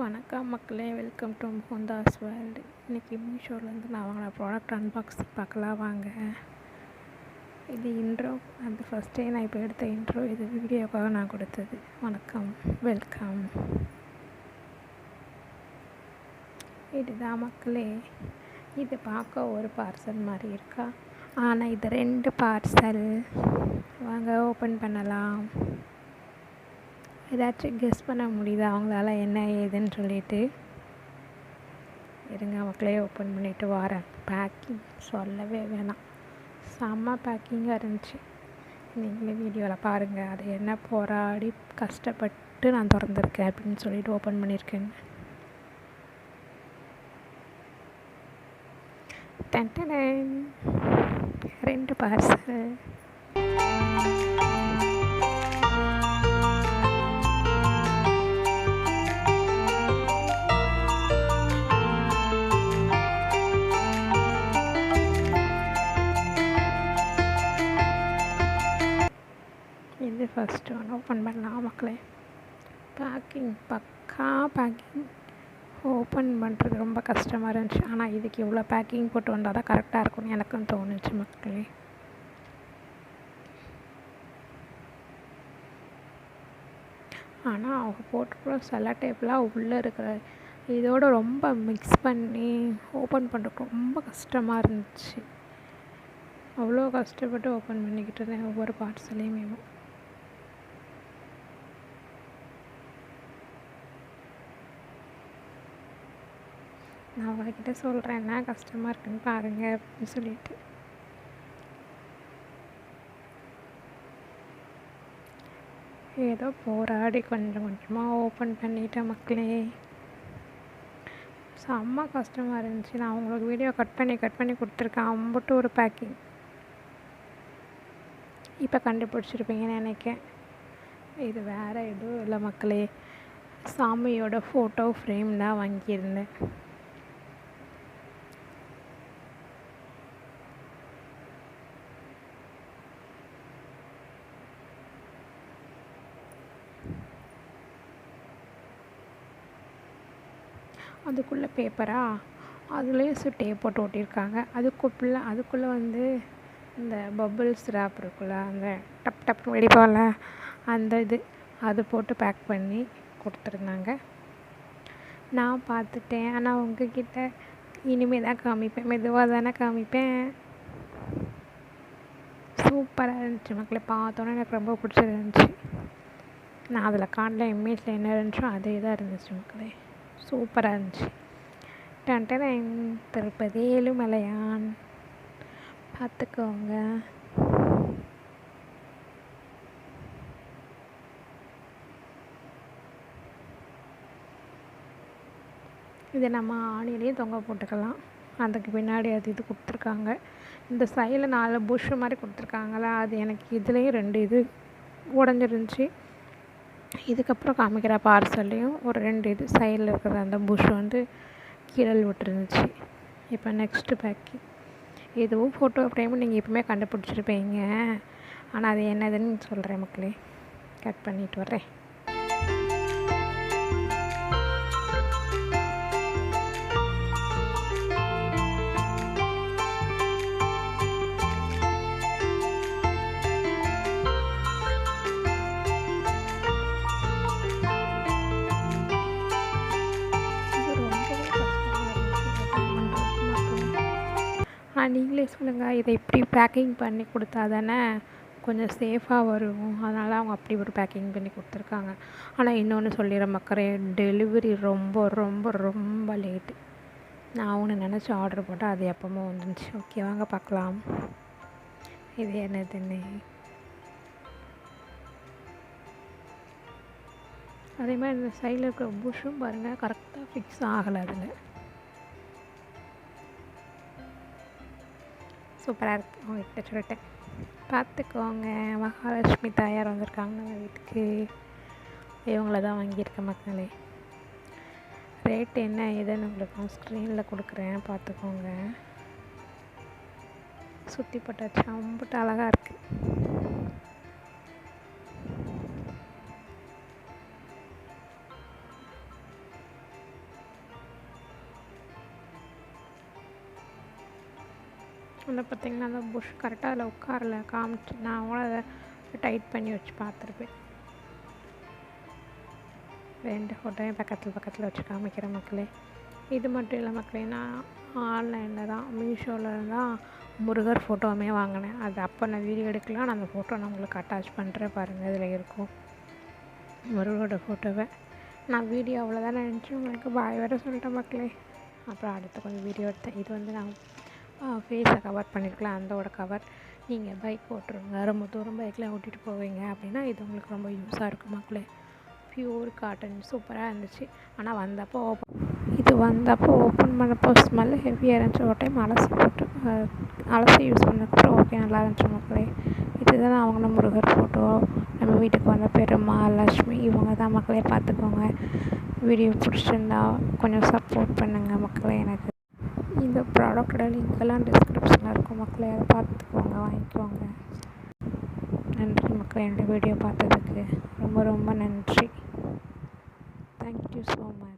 வணக்கம் மக்களே welcome to ஹோந்தாஸ் world இன்றைக்கி மீஷோலேருந்து நான் வாங்கின ப்ராடக்ட் அன்பாக்சிங் பார்க்கலாம் வாங்க. இது இன்ட்ரோ அந்த ஃபஸ்ட்டே நான் இப்போ எடுத்த இன்ட்ரோ இது வீடியோக்காக நான் கொடுத்தது. வணக்கம் வெல்கம் இதுதான் மக்களே இது பார்க்க ஒரு பார்சல் மாதிரி இருக்கா? ஆனால் இது ரெண்டு பார்சல் வாங்க ஓப்பன் பண்ணலாம். ஏதாச்சும் கெஸ் பண்ண முடியுதா? அவங்களால என்ன ஏதுன்னு சொல்லிட்டு. இருங்க மக்களே ஓப்பன் பண்ணிவிட்டு வரேன். பேக்கிங் சொல்லவே வேணாம். செம்ம பேக்கிங்காக இருந்துச்சு. நீங்களே வீடியோவில் பாருங்கள் அது என்ன போராடி கஷ்டப்பட்டு நான் திறந்துருக்கேன் அப்படின்னு சொல்லிட்டு ஓப்பன் பண்ணியிருக்கேன் டென்டனன் ரெண்டு பார்சல் இது ஃபஸ்ட்டு ஒன்று ஓப்பன் பண்ணலாம் மக்களே. பேக்கிங் பக்கா பேக்கிங் ஓப்பன் பண்ணுறது ரொம்ப கஷ்டமாக இருந்துச்சு. ஆனால் இதுக்கு இவ்வளோ பேக்கிங் போட்டு வந்தால் தான் கரெக்டாக இருக்கும்னு எனக்கும் தோணுச்சு மக்களே. ஆனால் அவங்க போட்டுக்கிற சில டேப்லாம் உள்ளே இருக்கிற இதோட ரொம்ப மிக்ஸ் பண்ணி ஓப்பன் பண்ணுறதுக்கு ரொம்ப கஷ்டமாக இருந்துச்சு. அவ்வளோ கஷ்டப்பட்டு ஓப்பன் பண்ணிக்கிட்டு இருந்தேன் ஒவ்வொரு பார்சலையுமே நான் அவங்கக்கிட்ட சொல்கிறேன் என்ன கஷ்டமாக இருக்குன்னு பாருங்கள் அப்படின்னு சொல்லிட்டு. ஏதோ போராடி கொஞ்சம் கொஞ்சமாக ஓப்பன் பண்ணிட்டேன் மக்களே. செம்ம கஷ்டமாக இருந்துச்சு. நான் உங்களுக்கு வீடியோ கட் பண்ணி கட் பண்ணி கொடுத்துருக்கேன். அம்பட்டு ஒரு பேக்கிங் இப்போ கண்டுபிடிச்சிருப்பீங்கன்னு நினைக்கேன் இது வேறு எதுவும் இல்லை மக்களே. சாமியோட ஃபோட்டோ ஃப்ரேம் தான் வாங்கியிருந்தேன். அதுக்குள்ளே பேப்பரா அதுலேயும் சு டேப் போட்டு ஒட்டியிருக்காங்க. அதுக்குள்ளே அதுக்குள்ளே வந்து இந்த பபுள்ஸ் ரேப் இருக்குல்ல அந்த டப் டப் வெடிப்போம்ல அந்த இது அது போட்டு பேக் பண்ணி கொடுத்துருந்தாங்க. நான் பார்த்துட்டேன். ஆனால் உங்ககிட்ட இனிமேல் தான் காமிப்பேன். மெதுவாக தானே காமிப்பேன். சூப்பராக இருந்துச்சு மக்களை. பார்த்தோன்னே எனக்கு ரொம்ப பிடிச்சிருந்துச்சி. நான் அதில் காணல இமேஜில் என்ன இருந்துச்சோ அதே தான் இருந்துச்சு மக்களே. சூப்பராக இருந்துச்சு டன்டன் திருப்பதி ஏழுமலையான். பார்த்துக்கோங்க. இதை நம்ம ஆணிலேயே தொங்க போட்டுக்கலாம். அதுக்கு பின்னாடி அது இது கொடுத்துருக்காங்க. இந்த சைடில் நாலு புஷ் மாதிரி கொடுத்துருக்காங்களா? அது எனக்கு இதுலேயும் ரெண்டு இது உடஞ்சிருந்துச்சி. இதுக்கப்புறம் காமிக்கிற பார்சல்லையும் ஒரு ரெண்டு இது சைடில் இருக்கிற அந்த புஷ் வந்து கீழல் விட்டுருந்துச்சு. இப்போ நெக்ஸ்ட்டு பேக்கிங் இதுவும் ஃபோட்டோ ஃப்ரேமும் நீங்கள் எப்பவுமே கண்டுபிடிச்சிருப்பீங்க. ஆனால் அது என்னதுன்னு சொல்கிறேன் மக்களே. கட் பண்ணிட்டு வரேன் நீங்களே சொல்லுங்கள் இதை இப்படி பேக்கிங் பண்ணி கொடுத்தா தானே கொஞ்சம் சேஃபாக வரும். அதனால் அவங்க அப்படி ஒரு பேக்கிங் பண்ணி கொடுத்துருக்காங்க. ஆனால் இன்னொன்று சொல்லிடுறேன் மக்களே டெலிவரி ரொம்ப ரொம்ப ரொம்ப லேட்டு நான் ஒன்று நினச்சி ஆர்டர் போட்டால் அது எப்போமோ வந்துருந்துச்சு ஓகே வாங்க பார்க்கலாம். இது என்னதுன்னு? அதே மாதிரி இந்த சைடில் இருக்கிற புஷும் பாருங்கள் கரெக்டாக ஃபிக்ஸ் ஆகலை அதில். சூப்பராக இருக்குது அவங்ககிட்ட சொல்லிட்டேன். பார்த்துக்கோங்க மகாலட்சுமி தாயார் வந்திருக்காங்க நம்ம வீட்டுக்கு. இவங்கள தான் வாங்கியிருக்கேன் மக்களே. ரேட் என்ன ஏதுன்னு உங்களுக்கு ஸ்க்ரீனில் கொடுக்குறேன். பார்த்துக்கோங்க சுற்றி போட்டாச்சு அம்பிட்டு அழகாக இருக்குது அதில் பார்த்திங்கன்னா அந்த புஷ் கரெக்டாக அதில் உட்காரல காமிச்சு நான் கூட அதை டைட் பண்ணி வச்சு பார்த்துருப்பேன். ரெண்டு ஃபோட்டோயும் பக்கத்தில் பக்கத்தில் வச்சு காமிக்கிற மக்களே. இது மட்டும் இல்லை மக்களே நான் ஆன்லைனில் தான் மீஷோவில் தான் முருகர் ஃபோட்டோவுமே வாங்கினேன். அது அப்போ நான் வீடியோ எடுக்கலாம் நான் அந்த ஃபோட்டோ நான் உங்களுக்கு அட்டாச் பண்ணுறேன் பாருங்கள் இதில் இருக்கும். முருகரோட ஃபோட்டோவை நான் வீடியோ அவ்வளோதான் நினச்சி உங்களுக்கு பாய் வேறு சொல்லிட்டேன் மக்களே. அப்புறம் அடுத்து கொஞ்சம் வீடியோ எடுத்தேன். இது வந்து நான் ஃபேஸை கவர் பண்ணியிருக்கலாம் அந்தோட கவர் நீங்கள் பைக் ஓட்டுறவங்க ரொம்ப தூரம் பைக்கில் ஓட்டிகிட்டு போவீங்க அப்படின்னா இது உங்களுக்கு ரொம்ப யூஸாக இருக்கும் மக்களே. பியூர் காட்டன் சூப்பராக இருந்துச்சு. ஆனால் வந்தப்போ ஓப்பன் இது வந்தப்போ ஓப்பன் பண்ணப்போ ஸ்மெல் ஹெவியாக இருந்துச்சு. ஒரு டைம் அலசி போட்டு அலசி யூஸ் பண்ணக்கப்புறம் ஓகே நல்லா இருந்துச்சு மக்களே. இதுதான் அவங்க முருகர் ஃபோட்டோ நம்ம வீட்டுக்கு வந்த பெருமா லக்ஷ்மி இவங்க தான் மக்களே பார்த்துக்கோங்க. வீடியோ பிடிச்சிருந்தா கொஞ்சம் சப்போர்ட் பண்ணுங்கள் மக்களே எனக்கு. இந்த ப்ராடக்டோட லிங்க்கெல்லாம் டிஸ்கிரிப்ஷனில் இருக்கும். மக்களை அதை பார்த்துக்குவாங்க வாங்கிக்குவாங்க நன்றி மக்களே என்னோடய வீடியோ பார்த்ததுக்கு. ரொம்ப ரொம்ப நன்றி. Thank you so much